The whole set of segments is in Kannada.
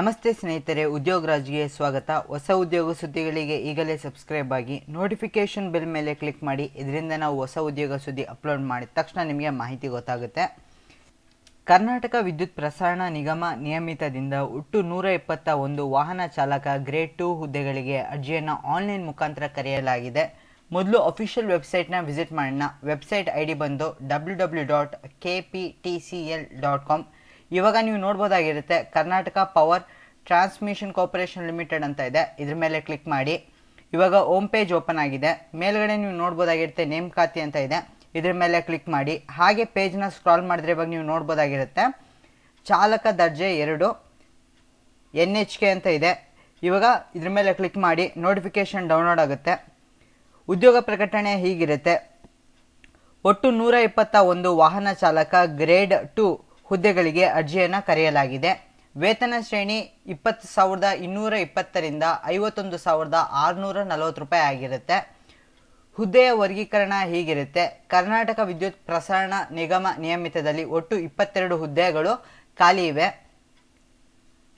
ನಮಸ್ತೆ ಸ್ನೇಹಿತರೆ ಉದ್ಯೋಗ ರಾಜ್ಗೆ ಸ್ವಾಗತ. ಹೊಸ ಉದ್ಯೋಗ ಸುದ್ದಿಗಳಿಗೆ ಈಗಲೇ ಸಬ್ಸ್ಕ್ರೈಬ್ ಆಗಿ ನೋಟಿಫಿಕೇಶನ್ ಬೆಲ್ ಮೇಲೆ ಕ್ಲಿಕ್ ಮಾಡಿ. ಇದರಿಂದ ನಾವು ಹೊಸ ಉದ್ಯೋಗ ಸುದ್ದಿ ಅಪ್ಲೋಡ್ ಮಾಡಿದ ತಕ್ಷಣ ನಿಮಗೆ ಮಾಹಿತಿ ಗೊತ್ತಾಗುತ್ತೆ. ಕರ್ನಾಟಕ ವಿದ್ಯುತ್ ಪ್ರಸಾರಣ ನಿಗಮ ನಿಯಮಿತದಿಂದ ಒಟ್ಟು ನೂರ ಇಪ್ಪತ್ತ ಒಂದು ವಾಹನ ಚಾಲಕ ಗ್ರೇಡ್ ಟು ಹುದ್ದೆಗಳಿಗೆ ಅರ್ಜಿಯನ್ನು ಆನ್ಲೈನ್ ಮುಖಾಂತರ ಕರೆಯಲಾಗಿದೆ. ಮೊದಲು ಅಫಿಷಿಯಲ್ ವೆಬ್ಸೈಟ್ನ ವಿಸಿಟ್ ಮಾಡೋಣ. ವೆಬ್ಸೈಟ್ ಐ ಡಿ ಬಂದು W W dot K P T C L dot com. ಇವಾಗ ನೀವು ನೋಡ್ಬೋದಾಗಿರುತ್ತೆ, Karnataka power transmission corporation limited ಅಂತ ಇದೆ. ಇದ್ರ ಮೇಲೆ ಕ್ಲಿಕ್ ಮಾಡಿ. ಇವಾಗ ಹೋಮ್ ಪೇಜ್ ಓಪನ್ ಆಗಿದೆ. ಮೇಲ್ಗಡೆ ನೀವು ನೋಡ್ಬೋದಾಗಿರುತ್ತೆ ನೇಮಕಾತಿ ಅಂತ ಇದೆ. ಇದ್ರ ಮೇಲೆ ಕ್ಲಿಕ್ ಮಾಡಿ. ಹಾಗೆ ಪೇಜ್ನ ಸ್ಕ್ರಾಲ್ ಮಾಡಿದ್ರೆ ಇವಾಗ ನೀವು ನೋಡ್ಬೋದಾಗಿರುತ್ತೆ. ಚಾಲಕ ದರ್ಜೆ ಎರಡು ಎನ್ ಎಚ್ ಕೆ ಅಂತ ಇದೆ. ಇವಾಗ ಇದ್ರ ಮೇಲೆ ಕ್ಲಿಕ್ ಮಾಡಿ. ನೋಟಿಫಿಕೇಶನ್ ಡೌನ್ಲೋಡ್ ಆಗುತ್ತೆ. ಉದ್ಯೋಗ ಪ್ರಕಟಣೆ ಹೀಗಿರುತ್ತೆ. ಒಟ್ಟು ನೂರ ಇಪ್ಪತ್ತ ಒಂದು ವಾಹನ ಚಾಲಕ ಗ್ರೇಡ್ ಟು ಹುದ್ದೆಗಳಿಗೆ ಅರ್ಜಿಯನ್ನು ಕರೆಯಲಾಗಿದೆ. ವೇತನ ಶ್ರೇಣಿ ಇಪ್ಪತ್ತು ಸಾವಿರದ ಇನ್ನೂರ ಇಪ್ಪತ್ತರಿಂದ ಐವತ್ತೊಂದು ಸಾವಿರದ ಆರುನೂರ ನಲವತ್ತು ರೂಪಾಯಿ ಆಗಿರುತ್ತೆ. ಹುದ್ದೆಯ ವರ್ಗೀಕರಣ ಹೀಗಿರುತ್ತೆ. ಕರ್ನಾಟಕ ವಿದ್ಯುತ್ ಪ್ರಸರಣ ನಿಗಮ ನಿಯಮಿತದಲ್ಲಿ ಒಟ್ಟು ಇಪ್ಪತ್ತೆರಡು ಹುದ್ದೆಗಳು ಖಾಲಿ ಇವೆ.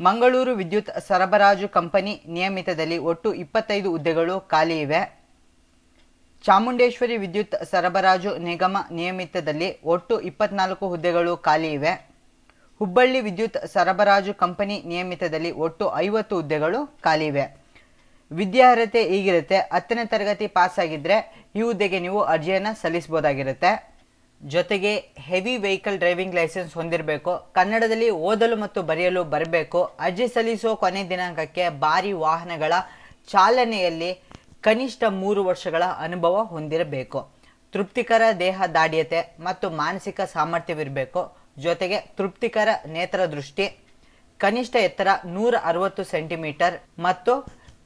ಮಂಗಳೂರು ವಿದ್ಯುತ್ ಸರಬರಾಜು ಕಂಪನಿ ನಿಯಮಿತದಲ್ಲಿ ಒಟ್ಟು ಇಪ್ಪತ್ತೈದು ಹುದ್ದೆಗಳು ಖಾಲಿ ಇವೆ. ಚಾಮುಂಡೇಶ್ವರಿ ವಿದ್ಯುತ್ ಸರಬರಾಜು ನಿಗಮ ನಿಯಮಿತದಲ್ಲಿ ಒಟ್ಟು ಇಪ್ಪತ್ನಾಲ್ಕು ಹುದ್ದೆಗಳು ಖಾಲಿ ಇವೆ. ಹುಬ್ಬಳ್ಳಿ ವಿದ್ಯುತ್ ಸರಬರಾಜು ಕಂಪನಿ ನಿಯಮಿತದಲ್ಲಿ ಒಟ್ಟು ಐವತ್ತು ಹುದ್ದೆಗಳು ಖಾಲಿ ಇವೆ. ವಿದ್ಯಾರ್ಹತೆ ಈಗಿರುತ್ತೆ. ಹತ್ತನೇ ತರಗತಿ ಪಾಸ್ ಆಗಿದ್ದರೆ ಈ ಹುದ್ದೆಗೆ ನೀವು ಅರ್ಜಿಯನ್ನು ಸಲ್ಲಿಸಬಹುದಾಗಿರುತ್ತೆ. ಜೊತೆಗೆ ಹೆವಿ ವೆಹಿಕಲ್ ಡ್ರೈವಿಂಗ್ ಲೈಸೆನ್ಸ್ ಹೊಂದಿರಬೇಕು. ಕನ್ನಡದಲ್ಲಿ ಓದಲು ಮತ್ತು ಬರೆಯಲು ಬರಬೇಕು. ಅರ್ಜಿ ಸಲ್ಲಿಸುವ ಕೊನೆ ದಿನಾಂಕಕ್ಕೆ ಭಾರಿ ವಾಹನಗಳ ಚಾಲನೆಯಲ್ಲಿ ಕನಿಷ್ಠ ಮೂರು ವರ್ಷಗಳ ಅನುಭವ ಹೊಂದಿರಬೇಕು. ತೃಪ್ತಿಕರ ದೇಹ ದಾಢ್ಯತೆ ಮತ್ತು ಮಾನಸಿಕ ಸಾಮರ್ಥ್ಯವಿರಬೇಕು. ಜೊತೆಗೆ ತೃಪ್ತಿಕರ ನೇತ್ರ ದೃಷ್ಟಿ, ಕನಿಷ್ಠ ಎತ್ತರ ನೂರ ಅರವತ್ತು ಸೆಂಟಿಮೀಟರ್ ಮತ್ತು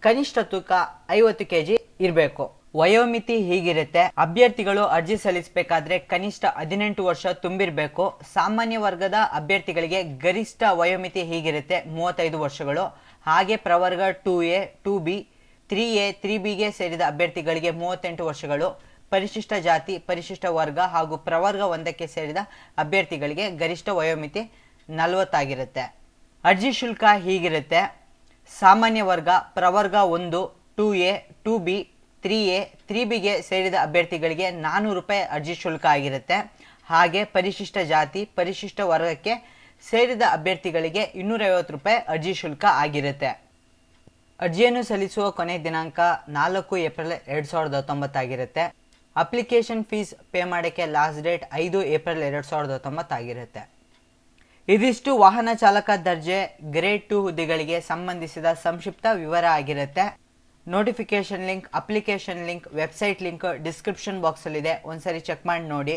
ಕನಿಷ್ಠ ತೂಕ ಐವತ್ತು ಕೆಜಿ ಇರಬೇಕು. ವಯೋಮಿತಿ ಹೀಗಿರುತ್ತೆ. ಅಭ್ಯರ್ಥಿಗಳು ಅರ್ಜಿ ಸಲ್ಲಿಸಬೇಕಾದ್ರೆ ಕನಿಷ್ಠ ಹದಿನೆಂಟು ವರ್ಷ ತುಂಬಿರಬೇಕು. ಸಾಮಾನ್ಯ ವರ್ಗದ ಅಭ್ಯರ್ಥಿಗಳಿಗೆ ಗರಿಷ್ಠ ವಯೋಮಿತಿ ಹೀಗಿರುತ್ತೆ, ಮೂವತ್ತೈದು ವರ್ಷಗಳು. ಹಾಗೆ ಪ್ರವರ್ಗ two A, two B three A, three ಬಿಗೆ ಸೇರಿದ ಅಭ್ಯರ್ಥಿಗಳಿಗೆ ಮೂವತ್ತೆಂಟು ವರ್ಷಗಳು, ಪರಿಶಿಷ್ಟ ಜಾತಿ, ಪರಿಶಿಷ್ಟ ವರ್ಗ ಹಾಗೂ ಪ್ರವರ್ಗ ಒಂದಕ್ಕೆ ಸೇರಿದ ಅಭ್ಯರ್ಥಿಗಳಿಗೆ ಗರಿಷ್ಠ ವಯೋಮಿತಿ ನಲವತ್ತಾಗಿರುತ್ತೆ. ಅರ್ಜಿ ಶುಲ್ಕ ಹೀಗಿರುತ್ತೆ. ಸಾಮಾನ್ಯ ವರ್ಗ, ಪ್ರವರ್ಗ ಒಂದು, two A, two B, three A, three ಬಿಗೆ ಸೇರಿದ ಅಭ್ಯರ್ಥಿಗಳಿಗೆ ನಾನ್ನೂರು ರೂಪಾಯಿ ಅರ್ಜಿ ಶುಲ್ಕ ಆಗಿರುತ್ತೆ. ಹಾಗೆ ಪರಿಶಿಷ್ಟ ಜಾತಿ, ಪರಿಶಿಷ್ಟ ವರ್ಗಕ್ಕೆ ಸೇರಿದ ಅಭ್ಯರ್ಥಿಗಳಿಗೆ ಇನ್ನೂರೈವತ್ತು ರೂಪಾಯಿ ಅರ್ಜಿ ಶುಲ್ಕ ಆಗಿರುತ್ತೆ. ಅರ್ಜಿಯನ್ನು ಸಲ್ಲಿಸುವ ಕೊನೆ ದಿನಾಂಕ ನಾಲ್ಕು ಏಪ್ರಿಲ್ ಎರಡು ಸಾವಿರದ ಹತ್ತೊಂಬತ್ತಾಗಿರುತ್ತೆ ಅಪ್ಲಿಕೇಶನ್ ಫೀಸ್ ಪೇ ಮಾಡೋಕ್ಕೆ ಲಾಸ್ಟ್ ಡೇಟ್ ಐದು ಏಪ್ರಿಲ್ ಎರಡು ಸಾವಿರದ ಹತ್ತೊಂಬತ್ತಾಗಿರುತ್ತೆ ಇದಿಷ್ಟು ವಾಹನ ಚಾಲಕ ದರ್ಜೆ ಗ್ರೇಡ್ ಟು ಹುದ್ದೆಗಳಿಗೆ ಸಂಬಂಧಿಸಿದ ಸಂಕ್ಷಿಪ್ತ ವಿವರ ಆಗಿರುತ್ತೆ. Notification link application link website link description ಬಾಕ್ಸಲ್ಲಿದೆ ಒಂದ್ಸರಿ ಚೆಕ್ ಮಾಡಿ ನೋಡಿ.